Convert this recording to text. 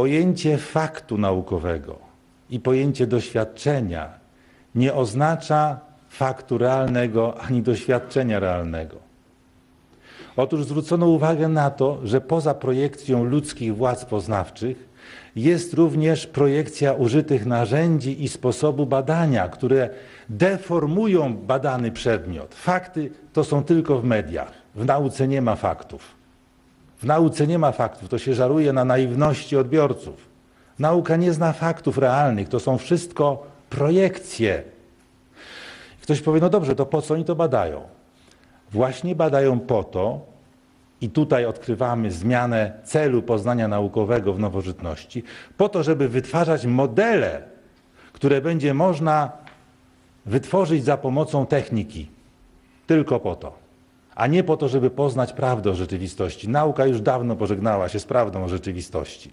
pojęcie faktu naukowego i pojęcie doświadczenia nie oznacza faktu realnego ani doświadczenia realnego. Otóż zwrócono uwagę na to, że poza projekcją ludzkich władz poznawczych jest również projekcja użytych narzędzi i sposobu badania, które deformują badany przedmiot. Fakty to są tylko w mediach. W nauce nie ma faktów. W nauce nie ma faktów, to się żaruje na naiwności odbiorców. Nauka nie zna faktów realnych, to są wszystko projekcje. Ktoś powie, no dobrze, to po co oni to badają? Właśnie badają po to, i tutaj odkrywamy zmianę celu poznania naukowego w nowożytności, po to, żeby wytwarzać modele, które będzie można wytworzyć za pomocą techniki. Tylko po to. A nie po to, żeby poznać prawdę o rzeczywistości. Nauka już dawno pożegnała się z prawdą o rzeczywistości.